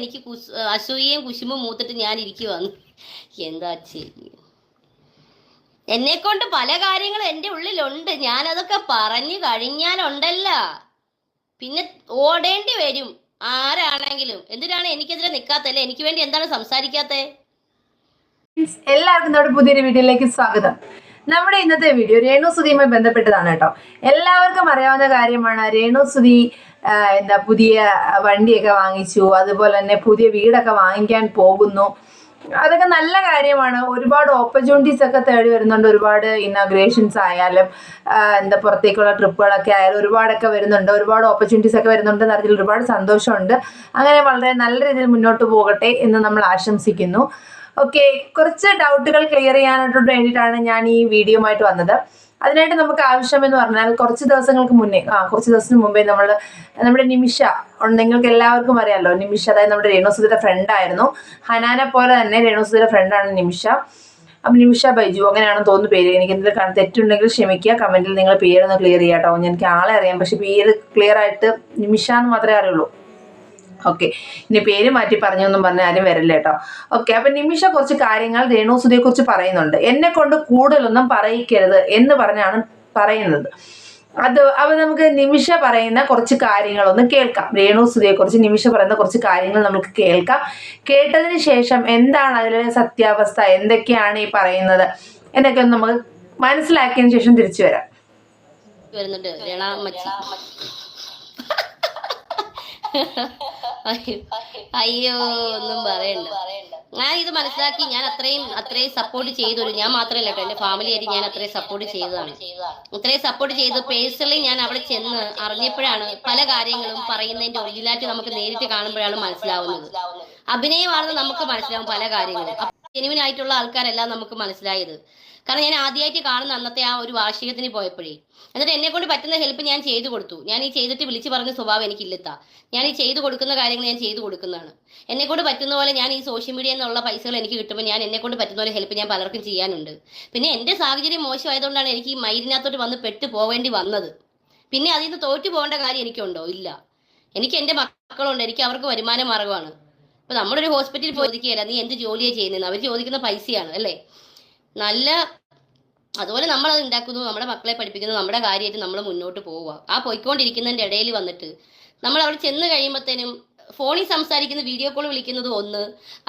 എനിക്ക് കുസ് അസൂയയും കുശുമ്പും മൂത്തിട്ട് ഞാൻ ഇരിക്കുവാന്ന് എന്താ ചെയ്യ എന്നെ കൊണ്ട് പല കാര്യങ്ങളും എന്റെ ഉള്ളിലുണ്ട്. ഞാനതൊക്കെ പറഞ്ഞു കഴിഞ്ഞാലുണ്ടല്ല. പിന്നെ ഓടേണ്ടി വരും. ആരാണെങ്കിലും. എന്തിനാണ് എനിക്കെതിരെ നിൽക്കാത്തല്ലേ എനിക്ക് വേണ്ടി എന്താണ് സംസാരിക്കാത്തേ? എല്ലാവർക്കും നമ്മുടെ പുതിയൊരു വീഡിയോയിലേക്ക് സ്വാഗതം. നമ്മുടെ ഇന്നത്തെ വീഡിയോ രേണു സുധിയുമായി ബന്ധപ്പെട്ടതാണ് കേട്ടോ. എല്ലാവർക്കും അറിയാവുന്ന കാര്യമാണ് രേണു സുധി എന്താ പുതിയ വണ്ടിയൊക്കെ വാങ്ങിച്ചു അതുപോലെ തന്നെ പുതിയ വീടൊക്കെ വാങ്ങിക്കാൻ പോകുന്നു. അതൊക്കെ നല്ല കാര്യമാണ്. ഒരുപാട് ഓപ്പർച്യൂണിറ്റീസ് ഒക്കെ തേടി വരുന്നുണ്ട്. ഒരുപാട് ഇനാഗ്രേഷൻസ് ആയാലും എന്താ പുറത്തേക്കുള്ള ട്രിപ്പുകളൊക്കെ ആയാലും ഒരുപാടൊക്കെ വരുന്നുണ്ട്. ഒരുപാട് ഓപ്പർച്യൂണിറ്റീസ് ഒക്കെ വരുന്നുണ്ട് എന്നതിൽ ഒരുപാട് സന്തോഷമുണ്ട്. അങ്ങനെ വളരെ നല്ല രീതിയിൽ മുന്നോട്ട് പോകട്ടെ എന്ന് നമ്മൾ ആശംസിക്കുന്നു. ഓക്കെ കുറച്ച് ഡൗട്ടുകൾ ക്ലിയർ ചെയ്യാനായിട്ട് വേണ്ടിയിട്ടാണ് ഞാൻ ഈ വീഡിയോ ആയിട്ട് വന്നത്. അതിനായിട്ട് നമുക്ക് ആവശ്യം എന്ന് പറഞ്ഞാൽ കുറച്ച് ദിവസങ്ങൾക്ക് മുന്നേ ആ കുറച്ച് ദിവസത്തിന് മുമ്പേ നമ്മൾ നമ്മുടെ നിമിഷ. നിങ്ങൾക്ക് എല്ലാവർക്കും അറിയാമല്ലോ നിമിഷ അതായത് നമ്മുടെ രേണുസുധിയുടെ ഫ്രണ്ട് ആയിരുന്നു. ഹനാനെ പോലെ തന്നെ രേണുസുധിയുടെ ഫ്രണ്ടാണ് നിമിഷ. അപ്പം നിമിഷ ബൈജു അങ്ങനെയാണെന്ന് തോന്നുന്നു പേര്. എനിക്ക് എന്തെങ്കിലും തെറ്റുണ്ടെങ്കിൽ ക്ഷമിക്കുക. കമന്റിൽ നിങ്ങൾ പേരൊന്ന് ക്ലിയർ ചെയ്യാട്ടോ. എനിക്ക് ആളെ അറിയാം. പക്ഷെ പേര് ക്ലിയർ ആയിട്ട് നിമിഷ എന്ന് മാത്രമേ അറിയുള്ളൂ. ഓക്കെ ഇനി പേര് മാറ്റി പറഞ്ഞൊന്നും പറഞ്ഞ ആരും വരില്ല കേട്ടോ. ഓക്കെ അപ്പൊ നിമിഷ കുറച്ച് കാര്യങ്ങൾ രേണുസുതിയെ കുറിച്ച് പറയുന്നുണ്ട്. എന്നെ കൊണ്ട് കൂടുതലൊന്നും പറയിക്കരുത് എന്ന് പറഞ്ഞാണ് പറയുന്നത്. അത് അപ്പൊ നമുക്ക് നിമിഷ പറയുന്ന കുറച്ച് കാര്യങ്ങളൊന്ന് കേൾക്കാം. രേണുസുതിയെ കുറിച്ച് നിമിഷ പറയുന്ന കുറച്ച് കാര്യങ്ങൾ നമുക്ക് കേൾക്കാം. കേട്ടതിന് ശേഷം എന്താണ് അതിലെ സത്യാവസ്ഥ? എന്തൊക്കെയാണ് ഈ പറയുന്നത്? എന്നൊക്കെ ഒന്ന് നമുക്ക് മനസ്സിലാക്കിയതിന് ശേഷം തിരിച്ചു വരാം. വരുന്നുണ്ട്. അയ്യോ ഒന്നും പറയണ്ട. ഞാൻ ഇത് മനസ്സിലാക്കി ഞാൻ അത്രയും അത്രയും സപ്പോർട്ട് ചെയ്തൊരു ഞാൻ മാത്രമല്ല കേട്ടോ എന്റെ ഫാമിലി ആയിട്ട് ഞാൻ അത്രയും സപ്പോർട്ട് ചെയ്തതാണ്. അത്രയും സപ്പോർട്ട് ചെയ്ത് പേഴ്സണലി ഞാൻ അവിടെ ചെന്ന് അറിഞ്ഞപ്പോഴാണ് പല കാര്യങ്ങളും പറയുന്നതിന്റെ ഒറിജിനാലിറ്റി നമുക്ക് നേരിട്ട് കാണുമ്പോഴാണ് മനസ്സിലാവുന്നത്. അഭിനയമാണെന്ന് നമുക്ക് മനസ്സിലാവും പല കാര്യങ്ങളും. ജെനുവിൻ ആയിട്ടുള്ള ആൾക്കാരെല്ലാം നമുക്ക് മനസ്സിലായത്. കാരണം ഞാൻ ആദ്യമായിട്ട് കാണുന്ന അന്നത്തെ ആ ഒരു വാർഷികത്തിന് പോയപ്പോഴേ. എന്നിട്ട് എന്നെ കൊണ്ട് പറ്റുന്ന ഹെൽപ്പ് ഞാൻ ചെയ്തു കൊടുത്തു. ഞാൻ ഈ ചെയ്തിട്ട് വിളിച്ചു പറഞ്ഞ സ്വഭാവം എനിക്കില്ലെത്താ ഞാൻ ഈ ചെയ്തു കൊടുക്കുന്ന കാര്യങ്ങൾ ഞാൻ ചെയ്തു കൊടുക്കുന്നതാണ്. എന്നെ കൊണ്ട് പറ്റുന്ന പോലെ ഞാൻ ഈ സോഷ്യൽ മീഡിയയിൽ നിന്നുള്ള പൈസകൾ എനിക്ക് കിട്ടുമ്പോൾ ഞാൻ എന്നെ കൊണ്ട് പറ്റുന്ന പോലെ ഹെൽപ്പ് ഞാൻ പലർക്കും ചെയ്യാനുണ്ട്. പിന്നെ എന്റെ സാഹചര്യം മോശമായതുകൊണ്ടാണ് എനിക്ക് ഈ മൈരിനകത്തോട്ട് വന്ന് പെട്ട് പോവേണ്ടി വന്നത്. പിന്നെ അതിൽ നിന്ന് തോറ്റു പോകേണ്ട കാര്യം എനിക്കുണ്ടോ? ഇല്ല. എനിക്ക് എന്റെ മക്കളുണ്ട്. എനിക്ക് അവർക്ക് വരുമാന മാർഗമാണ് ഇപ്പൊ നമ്മളൊരു ഹോസ്പിറ്റലിൽ ചോദിക്കുകയല്ല നീ എന്ത് ജോലിയാണ് ചെയ്യുന്നത് അവർ ചോദിക്കുന്ന പൈസയാണ് അല്ലേ? നല്ല അതുപോലെ നമ്മൾ അത് ഉണ്ടാക്കുന്നു നമ്മുടെ മക്കളെ പഠിപ്പിക്കുന്നു നമ്മുടെ കാര്യമായിട്ട് നമ്മൾ മുന്നോട്ട് പോവുക. ആ പോയിക്കൊണ്ടിരിക്കുന്നതിന്റെ ഇടയിൽ വന്നിട്ട് നമ്മൾ അവിടെ ചെന്ന് കഴിയുമ്പോഴത്തേനും ഫോണിൽ സംസാരിക്കുന്ന വീഡിയോ കോൾ വിളിക്കുന്നത് ഒന്ന്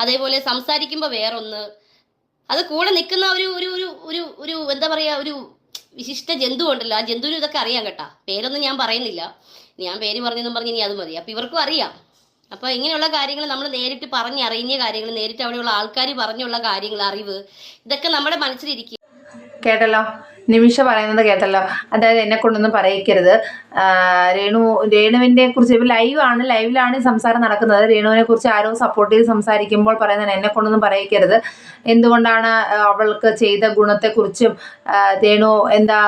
അതേപോലെ സംസാരിക്കുമ്പോൾ വേറൊന്ന്. അത് കൂടെ നിൽക്കുന്ന ഒരു ഒരു ഒരു ഒരു ഒരു എന്താ പറയുക ഒരു വിശിഷ്ട ജന്തു ഉണ്ടല്ലോ. ആ ജന്തുവിനും ഇതൊക്കെ അറിയാം കേട്ടാ. പേരൊന്നും ഞാൻ പറയുന്നില്ല. ഞാൻ പേര് പറഞ്ഞെന്നും പറഞ്ഞ് ഇനി അത് മതി. അപ്പൊ ഇവർക്കും അറിയാം. അപ്പൊ ഇങ്ങനെയുള്ള കാര്യങ്ങൾ നമ്മൾ നേരിട്ട് പറഞ്ഞറിഞ്ഞ കാര്യങ്ങൾ നേരിട്ട് അവിടെയുള്ള ആൾക്കാർ പറഞ്ഞുള്ള കാര്യങ്ങൾ അറിവ് ഇതൊക്കെ നമ്മുടെ മനസ്സിലിരിക്കും. കേട്ടല്ലോ? നിമിഷ പറയുന്നത് കേട്ടല്ലോ. അതായത് എന്നെ കൊണ്ടൊന്നും പറയിക്കരുത്. രേണു രേണുവിനെ കുറിച്ച് ഇപ്പം ലൈവാണ് ലൈവിലാണ് സംസാരം നടക്കുന്നത്. രേണുവിനെ കുറിച്ച് ആരോ സപ്പോർട്ട് ചെയ്ത് സംസാരിക്കുമ്പോൾ പറയുന്നത് എന്നെ കൊണ്ടൊന്നും പറയിക്കരുത്. എന്തുകൊണ്ടാണ് അവൾക്ക് ചെയ്ത ഗുണത്തെക്കുറിച്ചും രേണു എന്താ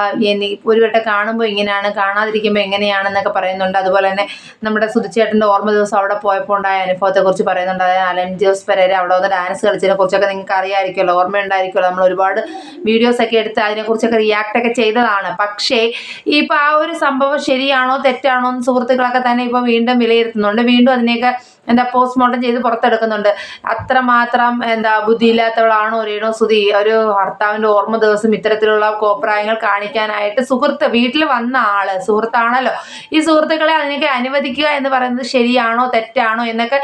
ഒരു വട്ടം കാണുമ്പോൾ ഇങ്ങനെയാണ് കാണാതിരിക്കുമ്പോൾ എങ്ങനെയാണെന്നൊക്കെ പറയുന്നുണ്ട്. അതുപോലെ തന്നെ നമ്മുടെ സുധിച്ചേട്ടന്റെ ഓർമ്മ ദിവസം അവിടെ പോയപ്പോൾ ഉണ്ടായ അനുഭവത്തെക്കുറിച്ച് പറയുന്നുണ്ട്. അതായത് അലൻ ജോസ് പെരേര അവിടെ വന്ന് ഡാൻസ് കളിച്ചതിനെ കുറിച്ചൊക്കെ നിങ്ങൾക്ക് അറിയാമായിരിക്കുമല്ലോ ഓർമ്മയുണ്ടായിരിക്കുമല്ലോ. നമ്മൾ ഒരുപാട് വീഡിയോസ് ഒക്കെ എടുത്ത് അതിനെക്കുറിച്ചൊക്കെ റിയാക്ട് ഒക്കെ ചെയ്തതാണ്. പക്ഷേ ഇപ്പൊ ആ ഒരു സംഭവം ശരിയാണോ തെറ്റാണോ എന്ന് സുഹൃത്തുക്കളൊക്കെ തന്നെ ഇപ്പൊ വീണ്ടും വിലയിരുത്തുന്നുണ്ട്. വീണ്ടും അതിനെയൊക്കെ എന്താ പോസ്റ്റ്മോർട്ടം ചെയ്ത് പുറത്തെടുക്കുന്നുണ്ട്. അത്രമാത്രം എന്താ ബുദ്ധിയില്ലാത്തവളാണോ രേണു സുധി? ഒരു ഭർത്താവിന്റെ ഓർമ്മ ദിവസം ഇത്തരത്തിലുള്ള കോപ്രായങ്ങൾ കാണിക്കാനായിട്ട് സുഹൃത്ത് വീട്ടിൽ വന്ന ആൾ സുഹൃത്താണല്ലോ. ഈ സുഹൃത്തുക്കളെ അതിനൊക്കെ അനുവദിക്കുക എന്ന് പറയുന്നത് ശരിയാണോ തെറ്റാണോ എന്നൊക്കെ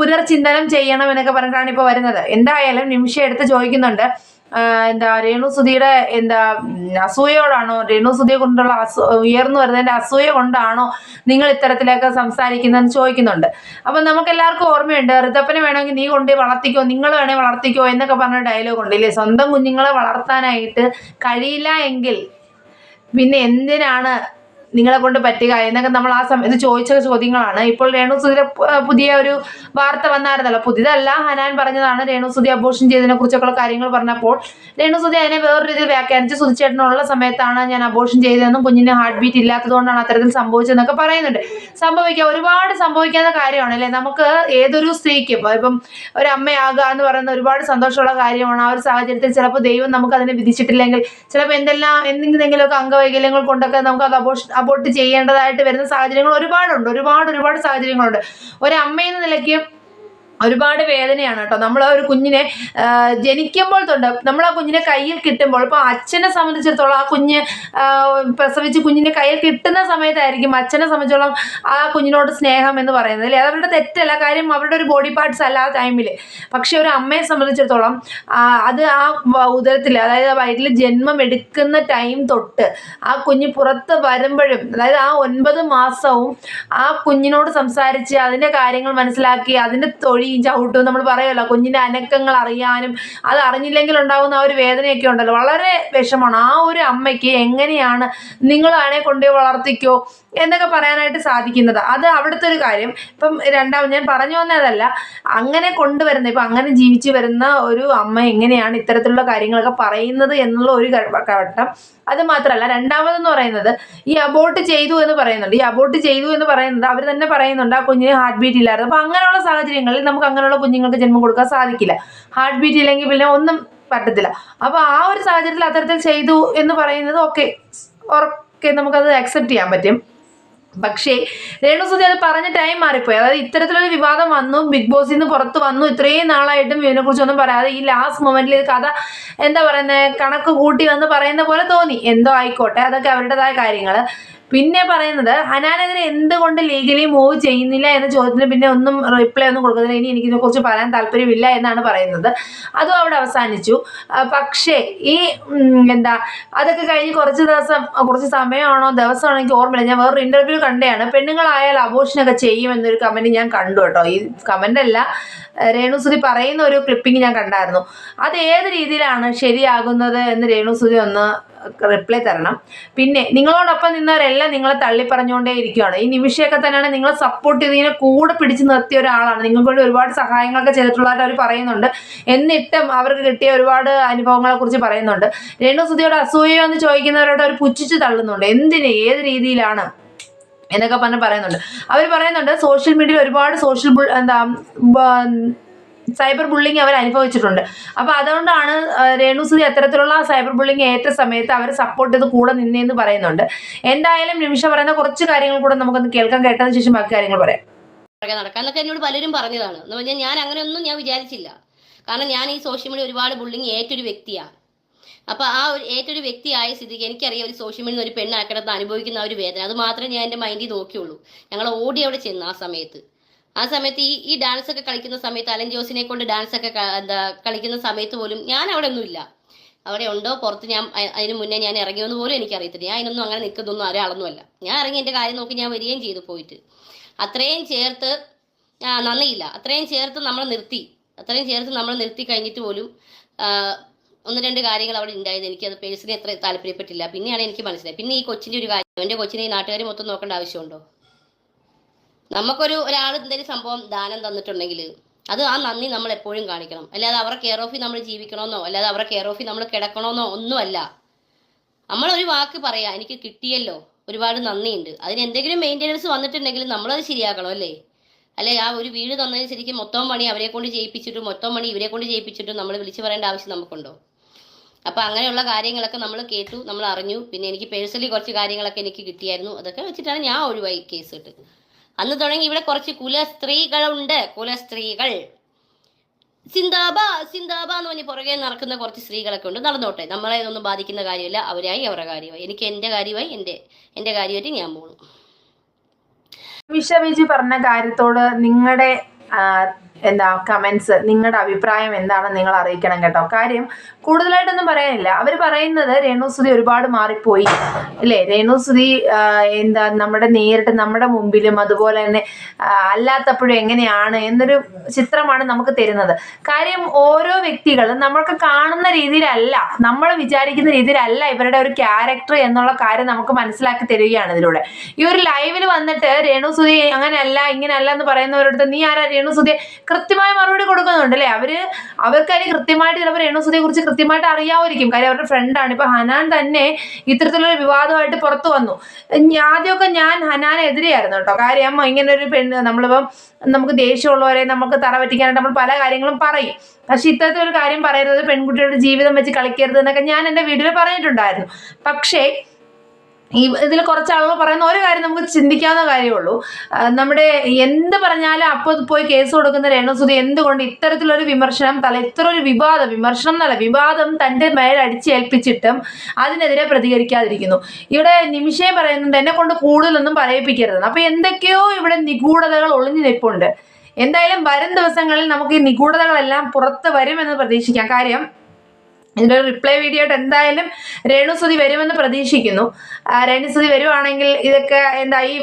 പുനർചിന്തനം ചെയ്യണം എന്നൊക്കെ പറഞ്ഞിട്ടാണ് ഇപ്പോൾ വരുന്നത്. എന്തായാലും നിമിഷം എടുത്ത് ചോദിക്കുന്നുണ്ട്. എന്താ രേണു സുധിയുടെ എന്താ അസൂയയോടാണോ രേണു സുധിയെ കൊണ്ടുള്ള അസൂ ഉയർന്നു വരുന്നതിന്റെ അസൂയ കൊണ്ടാണോ നിങ്ങൾ ഇത്തരത്തിലൊക്കെ സംസാരിക്കുന്നതെന്ന് ചോദിക്കുന്നുണ്ട്. അപ്പം നമുക്ക് എല്ലാവർക്കും ഓർമ്മയുണ്ട് ഋതപ്പനെ വേണമെങ്കിൽ നീ കൊണ്ട് വളർത്തിക്കോ നിങ്ങൾ വേണമെങ്കിൽ വളർത്തിക്കോ എന്നൊക്കെ പറഞ്ഞ ഡയലോഗ് ഉണ്ട് ഇല്ലേ സ്വന്തം കുഞ്ഞുങ്ങളെ വളർത്താനായിട്ട് കഴിയില്ല എങ്കിൽ പിന്നെ എന്തിനാണ് നിങ്ങളെ കൊണ്ട് പറ്റുക എന്നൊക്കെ നമ്മൾ ആ സമയത്ത് ചോദിച്ച ചോദ്യങ്ങളാണ്. ഇപ്പോൾ രേണു സുധിയുടെ പുതിയ ഒരു വാർത്ത വന്നായിരുന്നല്ലോ. പുതിയതല്ല ഹനാൻ പറഞ്ഞതാണ് രേണു സുധി അബോഷൻ ചെയ്തതിനെ കുറിച്ചൊക്കെ കാര്യങ്ങൾ പറഞ്ഞപ്പോൾ. രേണു സുധി അതിനെ വേറൊരു രീതിയിൽ വ്യാഖ്യാനിച്ച് സുധിച്ചേട്ടനുള്ള സമയത്താണ് ഞാൻ അബോഷൻ ചെയ്തതെന്നും കുഞ്ഞിന് ഹാർട്ട് ബീറ്റ് ഇല്ലാത്തതുകൊണ്ടാണ് അത്തരത്തിൽ സംഭവിച്ചതെന്നൊക്കെ പറയുന്നുണ്ട്. സംഭവിക്കുക ഒരുപാട് സംഭവിക്കാത്ത കാര്യമാണ് അല്ലേ? നമുക്ക് ഏതൊരു സ്ത്രീക്കും ഇപ്പം ഒരു അമ്മയാകുക എന്ന് പറയുന്ന ഒരുപാട് സന്തോഷമുള്ള കാര്യമാണ്. ആ ഒരു സാഹചര്യത്തിൽ ചിലപ്പോൾ ദൈവം നമുക്ക് അതിനെ വിധിച്ചിട്ടില്ലെങ്കിൽ ചിലപ്പോൾ എന്തെല്ലാം എന്തെങ്കിലുമൊക്കെ അംഗവൈകല്യങ്ങൾ കൊണ്ടൊക്കെ നമുക്ക് അത് അബോഷൻ അബോർട്ട് ചെയ്യേണ്ടതായിട്ട് വരുന്ന സാഹചര്യങ്ങൾ ഒരുപാടുണ്ട്. ഒരുപാട് ഒരുപാട് സാഹചര്യങ്ങളുണ്ട്. ഒരമ്മയെന്ന നിലയ്ക്ക് ഒരുപാട് വേദനയാണ് കേട്ടോ. നമ്മൾ ആ ഒരു കുഞ്ഞിനെ ജനിക്കുമ്പോൾ തൊട്ട് നമ്മൾ ആ കുഞ്ഞിനെ കയ്യിൽ കിട്ടുമ്പോൾ ഇപ്പോൾ അച്ഛനെ സംബന്ധിച്ചിടത്തോളം ആ കുഞ്ഞ് പ്രസവിച്ച് കുഞ്ഞിനെ കയ്യിൽ കിട്ടുന്ന സമയത്തായിരിക്കും അച്ഛനെ സംബന്ധിച്ചോളം ആ കുഞ്ഞിനോട് സ്നേഹം എന്ന് പറയുന്നത് അല്ലേ? അതവരുടെ തെറ്റല്ല. കാര്യം അവരുടെ ഒരു ബോഡി പാർട്സ് അല്ല ആ ടൈമിൽ പക്ഷെ ഒരു അമ്മയെ സംബന്ധിച്ചിടത്തോളം അത് ആ ഉദരത്തിൽ അതായത് വയറ്റിൽ ജന്മം എടുക്കുന്ന ടൈം തൊട്ട് ആ കുഞ്ഞ് പുറത്ത് വരുമ്പോഴും അതായത് ആ ഒൻപത് മാസവും ആ കുഞ്ഞിനോട് സംസാരിച്ച് അതിന്റെ കാര്യങ്ങൾ മനസ്സിലാക്കി അതിന്റെ തൊഴിയും ചവിട്ടും നമ്മൾ പറയുമല്ലോ. കുഞ്ഞിന്റെ അനക്കങ്ങൾ അറിയാനും അത് അറിഞ്ഞില്ലെങ്കിൽ ഉണ്ടാകുന്ന ആ ഒരു വേദനയൊക്കെ ഉണ്ടല്ലോ. വളരെ വിഷമമാണ്. ആ ഒരു അമ്മയ്ക്ക് എങ്ങനെയാണ് നിങ്ങൾ നിങ്ങളാണെ കൊണ്ടുപോയി വളർത്തിക്കോ എന്നൊക്കെ പറയാനായിട്ട് സാധിക്കുന്നത്. അത് അവിടുത്തെ ഒരു കാര്യം. ഇപ്പം രണ്ടാമത് ഞാൻ പറഞ്ഞു വന്നതല്ല. അങ്ങനെ കൊണ്ടുവരുന്ന ഇപ്പം അങ്ങനെ ജീവിച്ചു വരുന്ന ഒരു അമ്മ എങ്ങനെയാണ് ഇത്തരത്തിലുള്ള കാര്യങ്ങളൊക്കെ പറയുന്നത് എന്നുള്ള ഒരു ഘട്ടം അത് മാത്രമല്ല രണ്ടാമതെന്ന് പറയുന്നത് ഈ അബോട്ട് ചെയ്തു എന്ന് പറയുന്നുണ്ട്. ഈ അബോട്ട് ചെയ്തു എന്ന് പറയുന്നത് അവർ തന്നെ പറയുന്നുണ്ട്. ആ കുഞ്ഞിന് ഹാർട്ട് ബീറ്റ് ഇല്ലായിരുന്നു. അപ്പം അങ്ങനെയുള്ള സാഹചര്യങ്ങളിൽ നമുക്ക് അങ്ങനെയുള്ള കുഞ്ഞുങ്ങൾക്ക് ജന്മം കൊടുക്കാൻ സാധിക്കില്ല. ഹാർട്ട് ബീറ്റ് ഇല്ലെങ്കിൽ പിന്നെ ഒന്നും പറ്റത്തില്ല. അപ്പോൾ ആ ഒരു സാഹചര്യത്തിൽ അത്തരത്തിൽ ചെയ്തു എന്ന് പറയുന്നത് ഓക്കെ ഓക്കെ നമുക്കത് അക്സെപ്റ്റ് ചെയ്യാൻ പറ്റും. പക്ഷേ രേണു രേണുസുതി അത് പറഞ്ഞ ടൈം മാറിപ്പോയി. അതായത് ഇത്തരത്തിലൊരു വിവാദം വന്നു ബിഗ് ബോസിൽ നിന്ന് പുറത്ത് വന്നു. ഇത്രയും നാളായിട്ടും ഇതിനെ കുറിച്ചൊന്നും പറയാതെ ഈ ലാസ്റ്റ് മൊമെന്റിൽ കഥ എന്താ പറയുന്നത് കണക്ക് കൂട്ടി വന്ന് പറയുന്ന പോലെ തോന്നി. എന്തോ ആയിക്കോട്ടെ അതൊക്കെ അവരുടേതായ കാര്യങ്ങൾ പിന്നെ പറയുന്നത് ഹനാനെതിരെ എന്തുകൊണ്ട് ലീഗലി മൂവ് ചെയ്യുന്നില്ല എന്ന ചോദ്യത്തിന് പിന്നെ ഒന്നും റിപ്ലൈ ഒന്നും കൊടുക്കുന്നില്ല. ഇനി എനിക്ക് എനിക്കിതിനെക്കുറിച്ച് പറയാൻ താല്പര്യമില്ല എന്നാണ് പറയുന്നത്. അതും അവിടെ അവസാനിച്ചു. പക്ഷേ ഈ എന്താ അതൊക്കെ കഴിഞ്ഞ് കുറച്ച് ദിവസം കുറച്ച് സമയമാണോ ദിവസമാണോ എനിക്ക് ഓർമ്മയില്ല. ഞാൻ വേറൊരു ഇന്റർവ്യൂ കണ്ടതാണ്. പെണ്ണുങ്ങളായാൽ അബോഷനൊക്കെ ചെയ്യുമെന്നൊരു കമന്റ് ഞാൻ കണ്ടു കേട്ടോ. ഈ കമന്റ് അല്ല രേണുസുതി പറയുന്ന ഒരു ക്ലിപ്പിംഗ് ഞാൻ കണ്ടായിരുന്നു. അത് ഏത് രീതിയിലാണ് ശരിയാകുന്നത് എന്ന് രേണുസുതി ഒന്ന് റിപ്ലൈ തരണം. പിന്നെ നിങ്ങളോടൊപ്പം നിന്നവരെല്ലാം നിങ്ങളെ തള്ളി പറഞ്ഞുകൊണ്ടേ ഇരിക്കുകയാണ് ഈ നിമിഷമൊക്കെ തന്നെയാണ് നിങ്ങളെ സപ്പോർട്ട് ചെയ്ത് ഇങ്ങനെ കൂടെ പിടിച്ച് നിർത്തിയ ഒരാളാണ്. നിങ്ങൾക്ക് വേണ്ടി ഒരുപാട് സഹായങ്ങളൊക്കെ ചെയ്തിട്ടുള്ളതായിട്ട് അവർ പറയുന്നുണ്ട്. എന്നിട്ടും അവർക്ക് കിട്ടിയ ഒരുപാട് അനുഭവങ്ങളെ കുറിച്ച് പറയുന്നുണ്ട്. സുതിയോട് അസൂയോ എന്ന് ചോദിക്കുന്നവരോട് അവർ പുച്ഛിച്ച് തള്ളുന്നുണ്ട്. എന്തിന്? ഏത് രീതിയിലാണ്? എന്നൊക്കെ പറഞ്ഞ് പറയുന്നുണ്ട്. അവർ പറയുന്നുണ്ട് സോഷ്യൽ മീഡിയയിൽ ഒരുപാട് സോഷ്യൽ എന്താ സൈബർ ബുള്ളിങ് അവർ അനുഭവിച്ചിട്ടുണ്ട്. അപ്പോൾ അതുകൊണ്ടാണ് രേണുസുതി അത്തരത്തിലുള്ള സൈബർ ബുള്ളിങ് ഏറ്റ സമയത്ത് അവർ സപ്പോർട്ട് ചെയ്ത് കൂടെ നിന്നേന്ന് പറയുന്നുണ്ട്. എന്തായാലും നിമിഷ പറയുന്ന കുറച്ച് കാര്യങ്ങൾ കൂടെ നമുക്കൊന്ന് കേൾക്കാൻ കേട്ടതിന് ശേഷം ബാക്കി കാര്യങ്ങൾ പറയാം. നടക്കാൻ എന്നൊക്കെ എന്നോട് പലരും പറഞ്ഞതാണ്. എന്ന് പറഞ്ഞാൽ ഞാൻ അങ്ങനെയൊന്നും ഞാൻ വിചാരിച്ചില്ല. കാരണം ഞാൻ ഈ സോഷ്യൽ മീഡിയ ഒരുപാട് ബുള്ളിങ് ഏറ്റൊരു വ്യക്തിയാണ്. അപ്പൊ ആ ഒരു ഏറ്റൊരു വ്യക്തിയായ സ്ഥിതിക്ക് എനിക്കറിയാം ഒരു സോഷ്യൽ മീഡിയ ഒരു പെണ്ണാക്കിടത്ത് അനുഭവിക്കുന്ന ഒരു വേദന. അത് മാത്രമേ ഞാൻ എന്റെ മൈൻഡിൽ നോക്കിയുള്ളൂ. ഞങ്ങൾ ഓടി അവിടെ ചെന്ന് ആ സമയത്ത്. ആ സമയത്ത് ഈ ഈ ഡാൻസ് ഒക്കെ കളിക്കുന്ന സമയത്ത് അലൻ ജോസിനെ കൊണ്ട് ഡാൻസ് ഒക്കെ എന്താ കളിക്കുന്ന സമയത്ത് പോലും ഞാൻ അവിടെ ഒന്നുമില്ല അവിടെ ഉണ്ടോ? പുറത്ത് ഞാൻ അതിന് മുന്നേ ഞാൻ ഇറങ്ങിയെന്ന് പോലും എനിക്കറിയത്തില്ല. ഞാൻ അതിനൊന്നും അങ്ങനെ നിൽക്കുന്നൊന്നും ഒരാളൊന്നുമല്ല ഞാൻ ഇറങ്ങി എന്റെ കാര്യം നോക്കി ഞാൻ വരികയും ചെയ്തു പോയിട്ട്. അത്രയും ചേർത്ത് നന്ദിയില്ല. അത്രയും ചേർത്ത് നമ്മൾ നിർത്തി. അത്രയും ചേർത്ത് നമ്മൾ നിർത്തി കഴിഞ്ഞിട്ട് പോലും ഒന്ന് രണ്ട് കാര്യങ്ങൾ അവിടെ ഉണ്ടായത് എനിക്ക് അത് പേഴ്സണലി അത്ര താല്പര്യപ്പെട്ടില്ല. പിന്നെയാണ് എനിക്ക് മനസ്സിലായത്. പിന്നെ ഈ കൊച്ചിന്റെ ഒരു കാര്യം. എന്റെ കൊച്ചിനെ ഈ നാട്ടുകാർ മൊത്തം നോക്കേണ്ട ആവശ്യമുണ്ടോ? നമുക്കൊരു ഒരാൾ എന്തെങ്കിലും സംഭവം ദാനം തന്നിട്ടുണ്ടെങ്കിൽ അത് ആ നന്ദി നമ്മൾ എപ്പോഴും കാണിക്കണം. അല്ലാതെ അവരുടെ കെയർ ഓഫിൽ നമ്മൾ ജീവിക്കണമെന്നോ അല്ലാതെ അവരുടെ കെയർ ഓഫിൽ നമ്മൾ കിടക്കണമെന്നോ ഒന്നുമല്ല. നമ്മൾ ഒരു വാക്ക് പറയാം എനിക്ക് കിട്ടിയല്ലോ ഒരുപാട് നന്ദിയുണ്ട്. അതിന് എന്തെങ്കിലും മെയിന്റെനൻസ് വന്നിട്ടുണ്ടെങ്കിൽ നമ്മളത് ശരിയാക്കണം അല്ലേ? അല്ലെ ആ ഒരു വീട് തന്നതിന് ശരിക്കും മൊത്തം പണി അവരെ കൊണ്ട് ചെയ്യിപ്പിച്ചിട്ടും മൊത്തം പണി ഇവരെ കൊണ്ട് ചെയ്യിപ്പിച്ചിട്ടും നമ്മൾ വിളിച്ചു പറയേണ്ട ആവശ്യം നമുക്കുണ്ടോ? അപ്പൊ അങ്ങനെയുള്ള കാര്യങ്ങളൊക്കെ നമ്മൾ കേട്ടു നമ്മൾ അറിഞ്ഞു. പിന്നെ എനിക്ക് പേഴ്സണലി കുറച്ച് കാര്യങ്ങളൊക്കെ എനിക്ക് കിട്ടിയായിരുന്നു. അതൊക്കെ വെച്ചിട്ടാണ് ഞാൻ ഒഴിവായി കേസ് ഇട്ട് അന്ന് തുടങ്ങി ഇവിടെ കുറച്ച് കുല സ്ത്രീകളുണ്ട് കുല സ്ത്രീകൾ സിന്താബ സിന്താബ എന്ന് പറഞ്ഞ് പുറകെ നടക്കുന്ന കുറച്ച് സ്ത്രീകളൊക്കെ ഉണ്ട്. നടന്നോട്ടെ. നമ്മളെ ഇതൊന്നും ബാധിക്കുന്ന കാര്യമില്ല. അവരായി അവരുടെ കാര്യമായി. എനിക്ക് എന്റെ കാര്യമായി എന്റെ എന്റെ കാര്യമായിട്ട് ഞാൻ പോകുന്നു വിശ്വവിജി പറഞ്ഞ കാര്യത്തോട് നിങ്ങളുടെ എന്താ കമൻസ് നിങ്ങളുടെ അഭിപ്രായം എന്താണെന്ന് നിങ്ങൾ അറിയിക്കണം കേട്ടോ. കാര്യം കൂടുതലായിട്ടൊന്നും പറയാനില്ല. അവർ പറയുന്നത് രേണുസുതി ഒരുപാട് മാറിപ്പോയി. അല്ലേ? രേണുസുതി എന്താ നമ്മുടെ നേരിട്ട് നമ്മുടെ മുമ്പിലും അതുപോലെ തന്നെ അല്ലാത്തപ്പോഴും എങ്ങനെയാണ് എന്നൊരു ചിത്രമാണ് നമുക്ക് തരുന്നത്. കാര്യം ഓരോ വ്യക്തികളും നമ്മൾക്ക് കാണുന്ന രീതിയിലല്ല നമ്മൾ വിചാരിക്കുന്ന രീതിയിലല്ല ഇവരുടെ ഒരു ക്യാരക്ടർ എന്നുള്ള കാര്യം നമുക്ക് മനസ്സിലാക്കി തരികയാണ് ഇതിലൂടെ. ഈ ഒരു ലൈവിൽ വന്നിട്ട് രേണുസുതി അങ്ങനെയല്ല ഇങ്ങനെയല്ല എന്ന് പറയുന്നവരടുത്ത് നീ ആരാ? രേണുസുതി കൃത്യമായ മറുപടി കൊടുക്കുന്നുണ്ട് അല്ലേ? അവർ അവർക്കായി കൃത്യമായിട്ട് ചിലപ്പോൾ രേണുസുതിയെ കുറിച്ച് കൃത്യമായിട്ട് അറിയാമായിരിക്കും കാര്യം അവരുടെ ഫ്രണ്ടാണ് ഇപ്പൊ ഹനാൻ തന്നെ ഇത്തരത്തിലൊരു വിവാദമായിട്ട് പുറത്തു വന്നു. ആദ്യമൊക്കെ ഞാൻ ഹനാനെതിരെയായിരുന്നു കേട്ടോ. കാര്യം ഇങ്ങനെ ഒരു പെണ്ണ് നമ്മളിപ്പം നമുക്ക് ദേഷ്യമുള്ളവരെ നമുക്ക് തറ പറ്റിക്കാനായിട്ട് നമ്മൾ പല കാര്യങ്ങളും പറയും. പക്ഷെ ഇത്തരത്തിലൊരു കാര്യം പറയരുത്. പെൺകുട്ടികളുടെ ജീവിതം വെച്ച് കളിക്കരുത് എന്നൊക്കെ ഞാൻ എന്റെ വീഡിയോയിൽ പറഞ്ഞിട്ടുണ്ടായിരുന്നു. പക്ഷേ ഈ ഇതിൽ കുറച്ച് ആളുകൾ പറയുന്ന ഒരു കാര്യം നമുക്ക് ചിന്തിക്കാവുന്ന കാര്യമുള്ളൂ. നമ്മുടെ എന്ത് പറഞ്ഞാലും അപ്പോൾ പോയി കേസ് കൊടുക്കുന്ന രേണുസുതി എന്തുകൊണ്ട് ഇത്തരത്തിലൊരു വിമർശനം തല ഇത്ര ഒരു വിവാദം വിമർശനം എന്നല്ല വിവാദം തന്റെ മേൽ അടിച്ചേൽപ്പിച്ചിട്ടും അതിനെതിരെ പ്രതികരിക്കാതിരിക്കുന്നു. ഇവിടെ നിമിഷയെ പറയുന്നത് എന്നെ കൊണ്ട് കൂടുതലൊന്നും പറയിപ്പിക്കരുത് അപ്പോൾ എന്തൊക്കെയോ ഇവിടെ നിഗൂഢതകൾ ഒളിഞ്ഞു നിൽപ്പുണ്ട്. എന്തായാലും വരും ദിവസങ്ങളിൽ നമുക്ക് ഈ നിഗൂഢതകളെല്ലാം പുറത്ത് വരുമെന്ന് പ്രതീക്ഷിക്കാം. കാര്യം ഇതിന്റെ റിപ്ലൈ വീഡിയോ ആയിട്ട് എന്തായാലും രേണുസുതി വരുമെന്ന് പ്രതീക്ഷിക്കുന്നു. രേണുസുതി വരുവാണെങ്കിൽ ഇതൊക്കെ എന്താ ഈ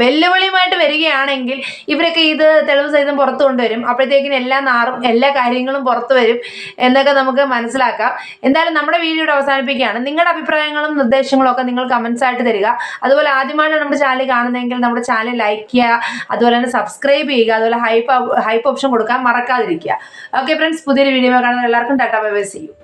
വെല്ലുവിളിയുമായിട്ട് വരികയാണെങ്കിൽ ഇവരൊക്കെ ഇത് തെളിവ് സഹിതം പുറത്തു കൊണ്ടുവരും. അപ്പോഴത്തേക്കിനും എല്ലാ നാറും എല്ലാ കാര്യങ്ങളും പുറത്തു വരും എന്നൊക്കെ നമുക്ക് മനസ്സിലാക്കാം. എന്തായാലും നമ്മുടെ വീഡിയോയുടെ അവസാനിപ്പിക്കുകയാണ്. നിങ്ങളുടെ അഭിപ്രായങ്ങളും നിർദ്ദേശങ്ങളും ഒക്കെ നിങ്ങൾ കമൻസ് ആയിട്ട് തരിക. അതുപോലെ ആദ്യമായിട്ടാണ് നമ്മുടെ ചാനൽ കാണുന്നതെങ്കിൽ നമ്മുടെ ചാനൽ ലൈക്ക് ചെയ്യുക. അതുപോലെ തന്നെ സബ്സ്ക്രൈബ് ചെയ്യുക. അതുപോലെ ഹൈപ്പ് ഹൈപ്പ് ഓപ്ഷൻ കൊടുക്കാൻ മറക്കാതിരിക്കുക. ഓക്കെ ഫ്രണ്ട്സ് പുതിയൊരു വീഡിയോ കാണുന്ന എല്ലാവർക്കും tata bye bye see you